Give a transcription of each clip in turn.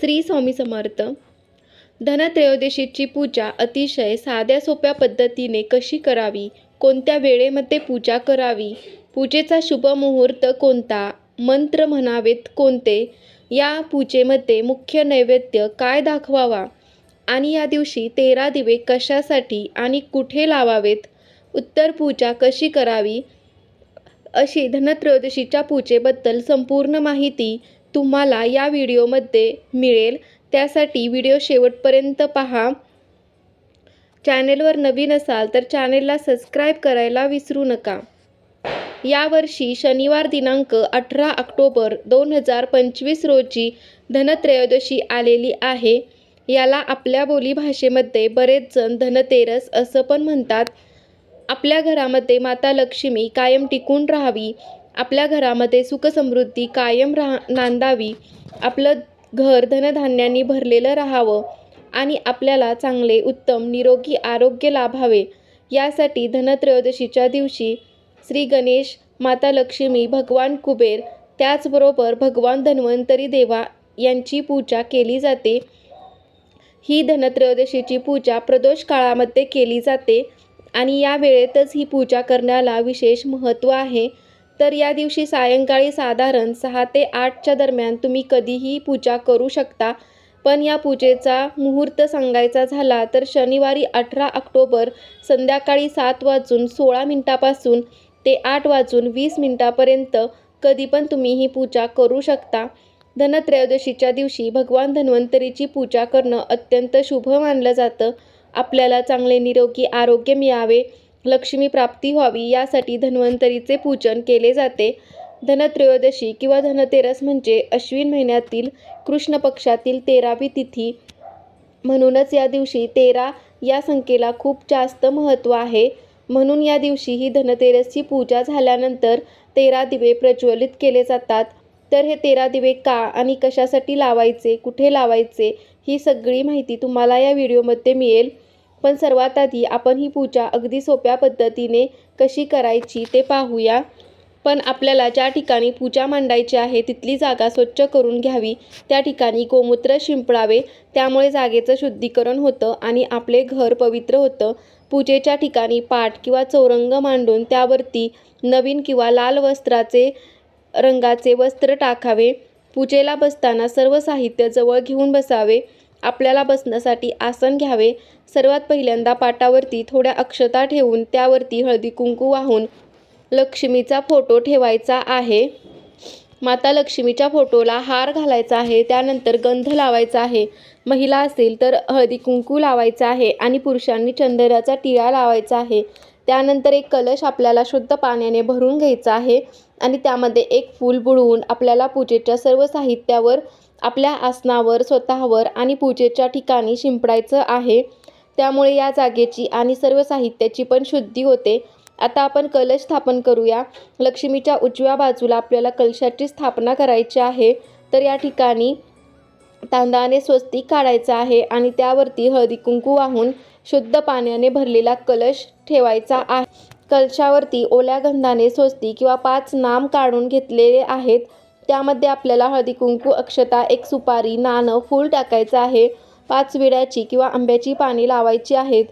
श्री स्वामी समर्थ. धनत्रयोदशीची पूजा अतिशय साध्या सोप्या पद्धतीने कशी करावी? कोणत्या वेळेमध्ये पूजा करावी? पूजेचा शुभ मुहूर्त कोणता? मंत्र म्हणावेत कोणते? या पूजेमध्ये मुख्य नैवेद्य काय दाखवावा? आणि या दिवशी तेरा दिवे कशासाठी आणि कुठे लावावेत? उत्तर पूजा कशी करावी? अशी धनत्रयोदशीच्या पूजेबद्दल संपूर्ण माहिती तुम्हाला या व्हिडिओमध्ये मिळेल. त्यासाठी व्हिडिओ शेवटपर्यंत पहा. चॅनेलवर नवीन असाल तर चॅनेलला सबस्क्राईब करायला विसरू नका. यावर्षी शनिवार दिनांक अठरा ऑक्टोबर दोन हजार पंचवीस रोजी धनत्रयोदशी आलेली आहे. याला आपल्या बोलीभाषेमध्ये बरेच जण धनतेरस असं पण म्हणतात. आपल्या घरामध्ये माता लक्ष्मी कायम टिकून राहावी आपल्या घरामध्ये सुखसमृद्धी कायम राह नांदावी. आपलं घर धनधान्यांनी भरलेलं राहावं आणि आपल्याला चांगले उत्तम निरोगी आरोग्य लाभावे. यासाठी धनत्रयोदशीच्या दिवशी श्री गणेश माता लक्ष्मी भगवान कुबेर त्याचबरोबर भगवान धन्वंतरी देवा यांची पूजा केली जाते. ही धनत्रयोदशीची पूजा प्रदोष काळामध्ये केली जाते आणि या वेळेतच ही पूजा करण्याला विशेष महत्त्व आहे. तर या दिवशी सायंकाळी साधारण सहा ते आठच्या दरम्यान तुम्ही कधीही पूजा करू शकता. पण या पूजेचा मुहूर्त सांगायचा झाला तर शनिवारी अठरा ऑक्टोबर संध्याकाळी सात वाजून सोळा मिनटापासून ते आठ वाजून वीस मिनटापर्यंत कधी पण तुम्ही ही पूजा करू शकता. धनत्रयोदशीच्या दिवशी भगवान धन्वंतरीची पूजा करणं अत्यंत शुभ मानलं जातं. आपल्याला चांगले निरोगी आरोग्य मिळावे. लक्ष्मी प्राप्ती व्हावी यासाठी धन्वंतरीचे पूजन केले जाते. धनत्रयोदशी किंवा धनतेरस म्हणजे अश्विन महिन्यातील कृष्ण पक्षातील तेरावी तिथी. म्हणूनच या दिवशी तेरा या संख्येला खूप जास्त महत्त्व आहे. म्हणून या दिवशी ही धनतेरसची पूजा झाल्यानंतर तेरा दिवे प्रज्वलित केले जातात. तर हे तेरा दिवे का आणि कशासाठी लावायचे कुठे लावायचे ही सगळी माहिती तुम्हाला या व्हिडिओमध्ये मिळेल. पण सर्वात आधी आपण ही पूजा अगदी सोप्या पद्धतीने कशी करायची ते पाहूया. पण आपल्याला ज्या ठिकाणी पूजा मांडायची आहे तिथली जागा स्वच्छ करून घ्यावी. त्या ठिकाणी गोमूत्र शिंपडावे. त्यामुळे जागेचं शुद्धीकरण होतं आणि आपले घर पवित्र होतं. पूजेच्या ठिकाणी पाट किंवा चौरंग मांडून त्यावरती नवीन किंवा लाल वस्त्राचे रंगाचे वस्त्र टाकावे. पूजेला बसताना सर्व साहित्य जवळ घेऊन बसावे. आपल्याला बसण्यासाठी आसन घ्यावे. सर्वात पहिल्यांदा पाटावरती थोड्या अक्षता ठेवून त्यावरती हळदी कुंकू वाहून लक्ष्मीचा फोटो ठेवायचा आहे. माता लक्ष्मीच्या फोटोला हार घालायचा आहे. त्यानंतर गंध लावायचा आहे. महिला असेल तर हळदी कुंकू लावायचा आहे आणि पुरुषांनी चंदनाचा टिळा लावायचा आहे. त्यानंतर एक कलश आपल्याला शुद्ध पाण्याने भरून घ्यायचा आहे आणि त्यामध्ये एक फूल बुडवून आपल्याला पूजेच्या सर्व साहित्यावर आपल्या आसनावर स्वतःवर आणि पूजेच्या ठिकाणी शिंपडायचं आहे. त्यामुळे या जागेची आणि सर्व साहित्याची पण शुद्धी होते. आता आपण कलश स्थापन करूया. लक्ष्मीच्या उजव्या बाजूला आपल्याला कलशाची स्थापना करायची आहे. तर या ठिकाणी तांदळाने स्वस्तिक काढायचा आहे आणि त्यावरती हळदी कुंकू वाहून शुद्ध पाण्याने भरलेला कलश ठेवायचा आहे. कलशावरती ओल्या गंधाने स्वस्ती किंवा पाच नाम काढून घेतलेले आहेत. त्यामध्ये आपल्याला हळदी कुंकू अक्षता एक सुपारी नाणं फूल टाकायचं आहे. पाच विड्याची किंवा आंब्याची पाने लावायची आहेत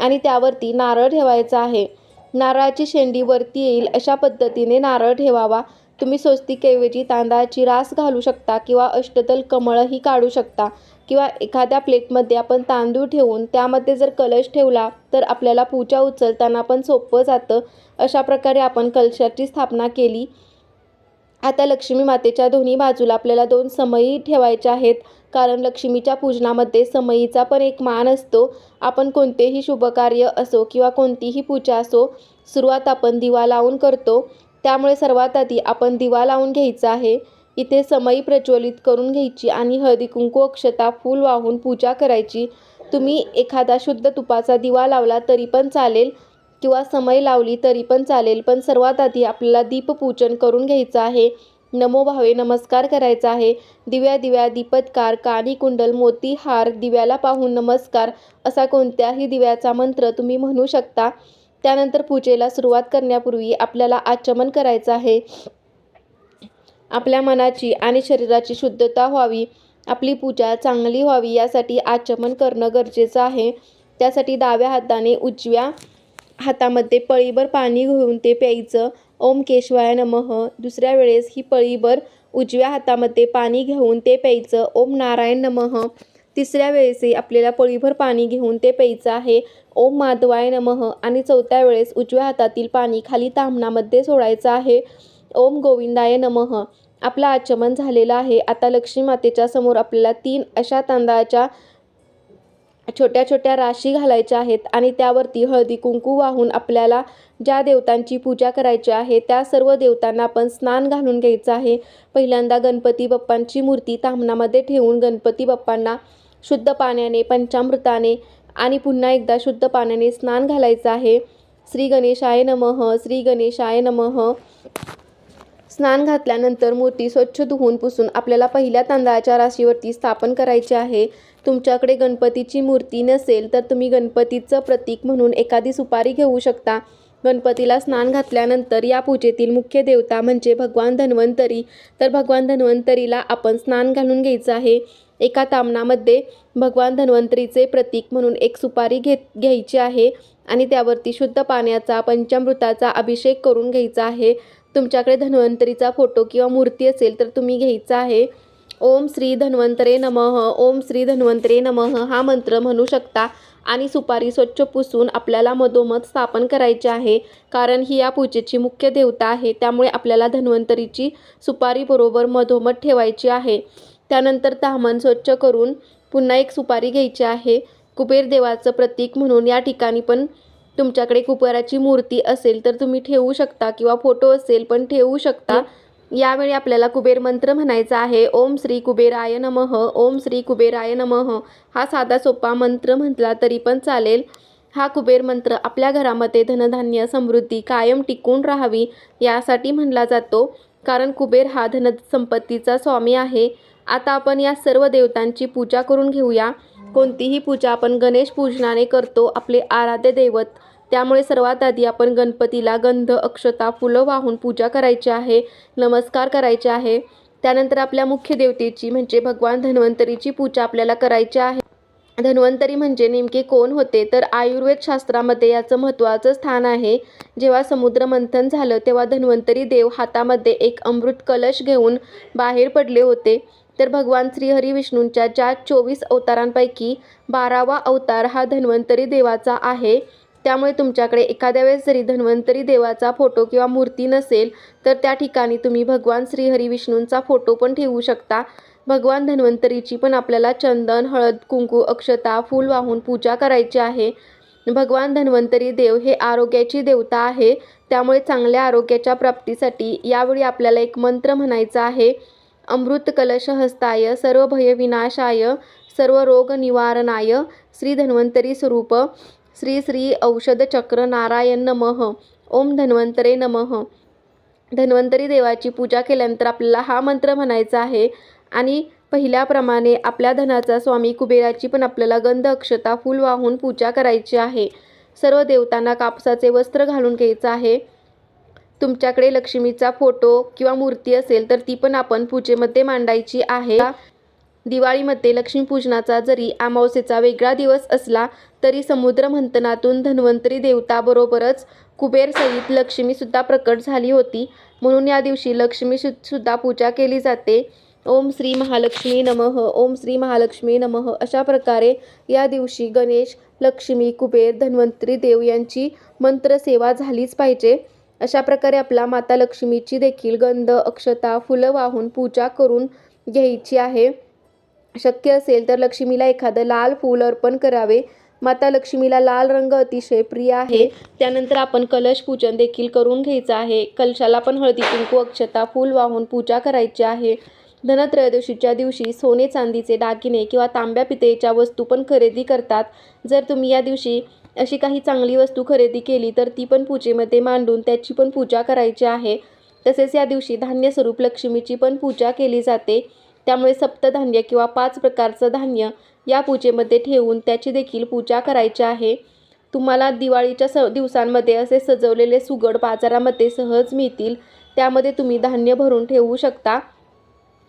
आणि त्यावरती नारळ ठेवायचा आहे. नारळाची शेंडी वरती येईल अशा पद्धतीने नारळ ठेवावा. तुम्ही स्वस्तिकेऐवजी तांदळाची रास घालू शकता किंवा अष्टदल कमळही काढू शकता किंवा एखाद्या प्लेटमध्ये आपण तांदूळ ठेवून त्यामध्ये जर कलश ठेवला तर आपल्याला पूजा उचलताना पण सोपं जातं. अशा प्रकारे आपण कलशाची स्थापना केली. आता लक्ष्मी मातेच्या दोन्ही बाजूला आपल्याला दोन समई ठेवायच्या आहेत. कारण लक्ष्मीच्या पूजनामध्ये समईचा पण एक मान असतो. आपण कोणतेही शुभकार्य असो किंवा कोणतीही पूजा असो सुरुवात आपण दिवा लावून करतो. त्यामुळे सर्वात आधी आपण दिवा लावून घ्यायचा आहे. इथे समई प्रज्वलित करून घ्यायची आणि हळदी कुंकू अक्षता फूल वाहून पूजा करायची. तुम्ही एखादा शुद्ध तुपाचा दिवा लावला तरी पण चालेल. किंवा समय लावली तरी पण चालेल. पण सर्वात आधी आपल्याला दीपपूजन करून घ्यायचं आहे. नमो भावे नमस्कार करायचा आहे. दिव्या दिव्या दीपत्कार कानी कुंडल मोती हार दिव्याला पाहून नमस्कार असा कोणत्याही दिव्याचा मंत्र तुम्ही म्हणू शकता. त्यानंतर पूजेला सुरुवात करण्यापूर्वी आपल्याला आचमन करायचं आहे. आपल्या मनाची आणि शरीराची शुद्धता व्हावी. आपली पूजा चांगली व्हावी यासाठी आचमन करणं गरजेचं आहे. त्यासाठी डाव्या हाताने उजव्या हातामध्ये पळीभर पाणी घेऊन ते प्यायचं. ओम केशवाय नमः. दुसऱ्या वेळेस ही पळीभर उजव्या हातामध्ये पाणी घेऊन ते प्यायचं. ओम नारायण नमः. तिसऱ्या वेळेसही आपल्याला पळीभर पाणी घेऊन ते प्यायचं आहे. ओम माधवाय नमः. आणि चौथ्या वेळेस उजव्या हातातील पाणी खाली तांबणामध्ये सोडायचं आहे. ओम गोविंदाय नमः. आपलं आचमन झालेलं आहे. आता लक्ष्मी मातेच्या समोर आपल्याला तीन अशा तांदळाच्या छोट्या छोट्या राशी घालायच्या आहेत आणि त्यावरती हळदी कुंकू वाहून आपल्याला ज्या देवतांची पूजा करायची आहे त्या सर्व देवतांना आपण स्नान घालून घ्यायचं आहे. पहिल्यांदा गणपती बाप्पांची मूर्ती तामणामध्ये ठेवून गणपती बाप्पांना शुद्ध पाण्याने पंचामृताने आणि पुन्हा एकदा शुद्ध पाण्याने स्नान घालायचं आहे. श्री गणेशाय नमः श्री गणेशाय नमः. स्नान घातल्यानंतर मूर्ती स्वच्छ धुवून पुसून आपल्याला पहिल्या तांदळाच्या राशीवरती स्थापन करायची आहे. तुमच्याकडे गणपतीची मूर्ती नसेल तर तुम्ही गणपतीचं प्रतीक म्हणून एखादी सुपारी घेऊ शकता. गणपतीला स्नान घातल्यानंतर या पूजेतील मुख्य देवता म्हणजे भगवान धन्वंतरी. तर भगवान धन्वंतरीला आपण स्नान घालून घ्यायचं आहे. एका तामणामध्ये भगवान धन्वंतरीचे प्रतीक म्हणून एक सुपारी घेत घ्यायची आहे आणि त्यावरती शुद्ध पाण्याचा पंचामृताचा अभिषेक करून घ्यायचा आहे. तुमच्याकडे धन्वंतरीचा फोटो किंवा मूर्ती असेल तर तुम्ही घ्यायचा आहे. ओम श्री धन्वंतरे नमः ओम श्री धन्वंतरे नमः हा मंत्र म्हणू शकता. आणि सुपारी स्वच्छ पुसून आपल्याला मधोमध स्थापन करायचे आहे. कारण ही या पूजेची मुख्य देवता आहे. त्यामुळे आपल्याला धन्वंतरीची सुपारी बरोबर मधोमध ठेवायची आहे. त्यानंतर तामण स्वच्छ करून पुन्हा एक सुपारी घ्यायची आहे. कुबेर देवाचं प्रतीक म्हणून या ठिकाणी पण तुमच्याकडे कुबेराची मूर्ती असेल तर तुम्ही ठेवू शकता किंवा फोटो असेल पण ठेवू शकता. यावेळी आपल्याला कुबेर मंत्र म्हणायचा आहे. ओम श्री कुबेराय नमः ओम श्री कुबेराय नमः. हा साधा सोपा मंत्र म्हटला तरी पण चालेल. हा कुबेर मंत्र आपल्या घरामध्ये धनधान्य समृद्धी कायम टिकून राहावी यासाठी म्हणला जातो. कारण कुबेर हा धनसंपत्तीचा स्वामी आहे. आता आपण या सर्व देवतांची पूजा करून घेऊया. कोणतीही पूजा आपण गणेश पूजनाने करतो आपले आराध्य दैवत. त्यामुळे सर्वात आधी आपण गणपतीला गंध अक्षता फुलं वाहून पूजा करायची आहे नमस्कार करायचे आहे. त्यानंतर आपल्या मुख्य देवतेची म्हणजे भगवान धन्वंतरीची पूजा आपल्याला करायची आहे. धन्वंतरी म्हणजे नेमके कोण होते? तर आयुर्वेद शास्त्रामध्ये याचं महत्त्वाचं स्थान आहे. जेव्हा समुद्र मंथन झालं तेव्हा धन्वंतरी देव हातामध्ये एक अमृत कलश घेऊन बाहेर पडले होते. तर भगवान श्रीहरी विष्णूंच्या ज्या चोवीस अवतारांपैकी बारावा अवतार हा धन्वंतरी देवाचा आहे त्यामुळे तुमच्याकडे एखाद्या वेळेस जरी धन्वंतरी देवाचा फोटो किंवा मूर्ती नसेल तर त्या ठिकाणी तुम्ही भगवान श्रीहरी विष्णूंचा फोटो पण ठेवू शकता. भगवान धन्वंतरीची पण आपल्याला चंदन हळद कुंकू अक्षता फूल वाहून पूजा करायची आहे. भगवान धन्वंतरी देव हे आरोग्याची देवता आहे त्यामुळे चांगल्या आरोग्याच्या प्राप्तीसाठी यावेळी आपल्याला एक मंत्र म्हणायचा आहे. अमृत कलश हस्ताय सर्व भयविनाशाय सर्व रोग निवारणाय श्री धन्वंतरी स्वरूप श्री श्री औषध चक्र नारायण नमः. ओम धन्वंतरे नमः. धन्वंतरी देवाची पूजा केल्यानंतर आपल्याला हा मंत्र म्हणायचा आहे आणि पहिल्याप्रमाणे आपल्या धनाचा स्वामी कुबेराची पण आपल्याला गंध अक्षता फूल वाहून पूजा करायची आहे. सर्व देवतांना कापसाचे वस्त्र घालून घ्यायचं आहे. तुमच्याकडे लक्ष्मीचा फोटो किंवा मूर्ती असेल तर ती पण आपण पूजेमध्ये मांडायची आहे. दिवाळीमध्ये लक्ष्मीपूजनाचा जरी अमावस्येचा वेगळा दिवस असला तरी समुद्र मंथनातून धन्वंतरी देवताबरोबरच कुबेरसहित लक्ष्मीसुद्धा प्रकट झाली होती. म्हणून या दिवशी लक्ष्मी सुद्धा पूजा केली जाते. ओम श्री महालक्ष्मी नमः ओम श्री महालक्ष्मी नमः अशा प्रकारे या दिवशी गणेश लक्ष्मी कुबेर धन्वंतरी देव यांची मंत्रसेवा झालीच पाहिजे. अशा प्रकारे आपला माता लक्ष्मीची देखील गंध अक्षता फुलं वाहून पूजा करून घ्यायची आहे. शक्य असेल तर लक्ष्मीला एखादं लाल फूल अर्पण करावे. माता लक्ष्मीला लाल रंग अतिशय प्रिय आहे. त्यानंतर आपण कलश पूजन देखील करून घ्यायचं आहे. कलशाला पण हळदी कुंकू अक्षता फूल वाहून पूजा करायची आहे. धनत्रयोदशीच्या दिवशी सोने चांदीचे दागिने किंवा तांब्या पितळेच्या वस्तू पण खरेदी करतात. जर तुम्ही या दिवशी अशी काही चांगली वस्तू खरेदी केली तर ती पण पूजेमध्ये मांडून त्याची पण पूजा करायची आहे. तसेच या दिवशी धान्यस्वरूप लक्ष्मीची पण पूजा केली जाते. त्यामुळे सप्तधान्य किंवा पाच प्रकारचं धान्य या पूजेमध्ये ठेवून त्याची देखील पूजा करायची आहे. तुम्हाला दिवाळीच्या स दिवसांमध्ये असे सजवलेले सुगड बाजारामध्ये सहज मिळतील. त्यामध्ये तुम्ही धान्य भरून ठेवू शकता.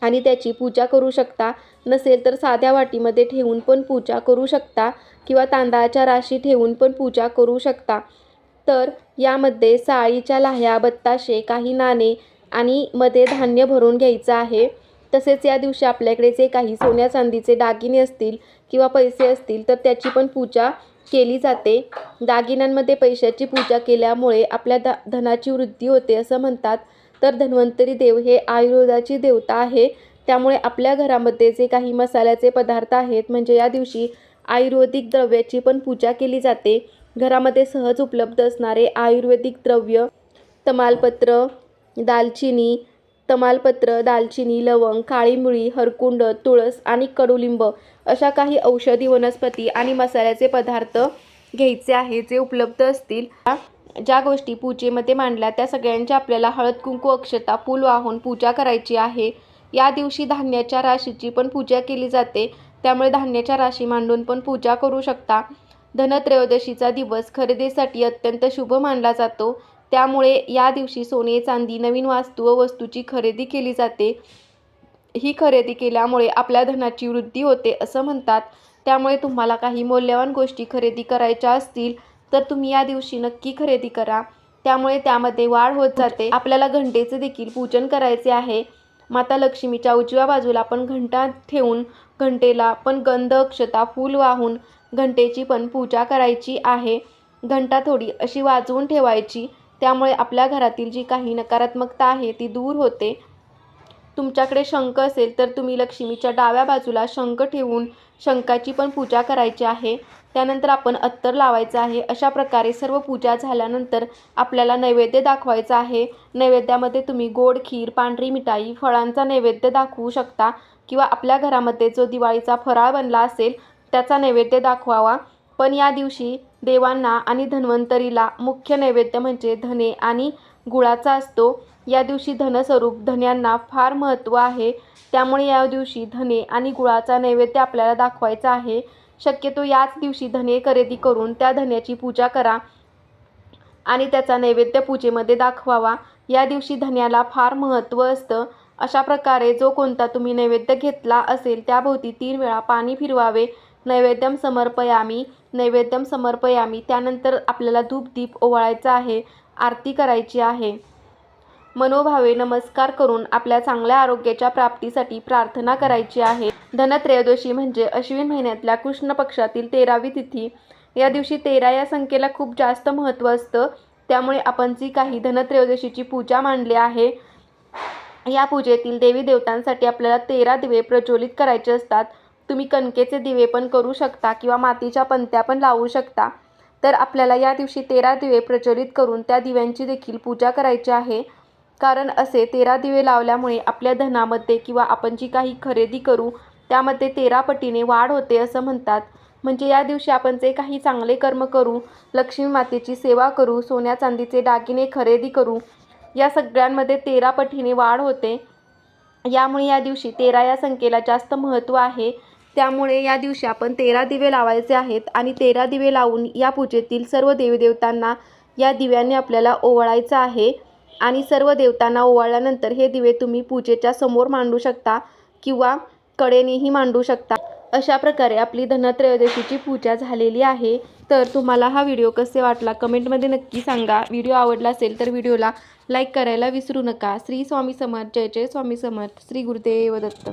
आणि त्याची पूजा करू शकता. नसेल तर साध्या वाटीमध्ये ठेवून पण पूजा करू शकता किंवा तांदळाच्या राशी ठेवून पण पूजा करू शकता. तर यामध्ये साळीच्या लाह्या बत्ताशे काही नाणे आणि मध्ये धान्य भरून घ्यायचं आहे. तसेच या दिवशी आपल्याकडे जे काही सोन्या चांदीचे दागिने असतील किंवा पैसे असतील तर त्याची पण पूजा केली जाते. दागिन्यांमध्ये पैशाची पूजा केल्यामुळे आपल्या द धनाची वृद्धी होते असं म्हणतात. तर धन्वंतरी देव हे आयुर्वेदाची देवता आहे. त्यामुळे आपल्या घरामध्ये जे काही मसाल्याचे पदार्थ आहेत म्हणजे या दिवशी आयुर्वेदिक द्रव्याची पण पूजा केली जाते. घरामध्ये सहज उपलब्ध असणारे आयुर्वेदिक द्रव्य तमालपत्र दालचिनी तमालपत्र दालचिनी लवंग काळी मुळी हरकुंड तुळस आणि कडुलिंब अशा काही औषधी वनस्पती आणि मसाल्याचे पदार्थ घ्यायचे आहे जे उपलब्ध असतील. ज्या गोष्टी पूजेमध्ये मांडल्या त्या सगळ्यांच्या आपल्याला हळद कुंकू अक्षता फूल वाहून पूजा करायची आहे. या दिवशी धान्याच्या राशीची पण पूजा केली जाते. त्यामुळे धान्याच्या राशी मांडून पण पूजा करू शकता. धनत्रयोदशीचा दिवस खरेदीसाठी अत्यंत शुभ मानला जातो. त्यामुळे या दिवशी सोने चांदी नवीन वास्तू व वस्तूची खरेदी केली जाते. ही खरेदी केल्यामुळे आपल्या धनाची वृद्धी होते असं म्हणतात. त्यामुळे तुम्हाला काही मौल्यवान गोष्टी खरेदी करायच्या असतील तर तुम्ही या दिवशी नक्की खरेदी करा. त्यामुळे त्यामध्ये वाढ होत जाते. आपल्याला घंटेचे देखील पूजन करायचे आहे. माता लक्ष्मीच्या उजव्या बाजूला पण घंटा ठेवून घंटेला पण गंध अक्षता फूल वाहून घंटेची पण पूजा करायची आहे. घंटा थोडी अशी वाजवून ठेवायची. त्यामुळे आपल्या घरातील जी काही नकारात्मकता आहे ती दूर होते. तुमच्याकडे शंख असेल तर तुम्ही लक्ष्मीच्या डाव्या बाजूला शंख ठेवून शंखाची पण पूजा करायची आहे. त्यानंतर आपण अत्तर लावायचं आहे. अशा प्रकारे सर्व पूजा झाल्यानंतर आपल्याला नैवेद्य दाखवायचा आहे. नैवेद्यामध्ये तुम्ही गोड खीर पांढरी मिठाई फळांचा नैवेद्य दाखवू शकता किंवा आपल्या घरामध्ये जो दिवाळीचा फराळ बनला असेल त्याचा नैवेद्य दाखवावा. पण या दिवशी देवांना आणि धन्वंतरीला मुख्य नैवेद्य म्हणजे धने आणि गुळाचा असतो. या दिवशी धनस्वरूप धन्यांना फार महत्त्व आहे. त्यामुळे या दिवशी धने आणि गुळाचा नैवेद्य आपल्याला दाखवायचा आहे. शक्यतो याच दिवशी धने खरेदी करून त्या धन्याची पूजा करा आणि त्याचा नैवेद्य पूजेमध्ये दाखवावा. या दिवशी धन्याला फार महत्त्व असतं. अशा प्रकारे जो कोणता तुम्ही नैवेद्य घेतला असेल त्याभोवती तीन वेळा पाणी फिरवावे. नैवेद्यम समर्पयामी नैवेद्यम समर्पयामी. त्यानंतर आपल्याला धूप दीप ओवाळायचा आहे आरती करायची आहे. मनोभावे नमस्कार करून आपल्या चांगल्या आरोग्याच्या प्राप्तीसाठी प्रार्थना करायची आहे. धनत्रयोदशी म्हणजे अश्विन महिन्यातल्या कृष्ण पक्षातील तेरावी तिथी. या दिवशी तेरा या संख्येला खूप जास्त महत्त्व असतं. त्यामुळे आपण जी काही धनत्रयोदशीची पूजा मांडली आहे या पूजेतील देवी देवतांसाठी आपल्याला तेरा दिवे प्रज्वलित करायचे असतात. तुम्ही कणकेचे दिवे पण करू शकता किंवा मातीच्या पंत्या पण लावू शकता. तर आपल्याला या दिवशी तेरा दिवे प्रज्वलित करून त्या दिव्यांची देखील पूजा करायची आहे. कारण असे तेरा दिवे लावल्यामुळे आपल्या धनामध्ये किंवा आपण जी काही खरेदी करू त्यामध्ये तेरा पटीने वाढ होते असं म्हणतात. म्हणजे या दिवशी आपण जे काही चांगले कर्म करू लक्ष्मी मातेची सेवा करू सोन्या चांदीचे दागिने खरेदी करू या सगळ्यांमध्ये तेरा पटीने वाढ होते. यामुळे या दिवशी तेरा या संख्येला जास्त महत्त्व आहे. त्यामुळे या दिवशी आपण तेरा दिवे लावायचे आहेत आणि तेरा दिवे लावून या पूजेतील सर्व देवीदेवतांना या दिव्याने आपल्याला ओवाळायचं आहे. आणि सर्व देवतांना ओवाळल्यानंतर हे दिवे तुम्ही पूजेच्या समोर मांडू शकता किंवा कडेनेही मांडू शकता. अशा प्रकारे आपली धनत्रयोदशीची पूजा झालेली आहे. तर तुम्हाला हा व्हिडिओ कसे वाटला कमेंटमध्ये नक्की सांगा. व्हिडिओ आवडला असेल तर व्हिडिओला लाईक करायला विसरू नका. श्री स्वामी समर्थ जय जय स्वामी समर्थ. श्री गुरुदेव दत्त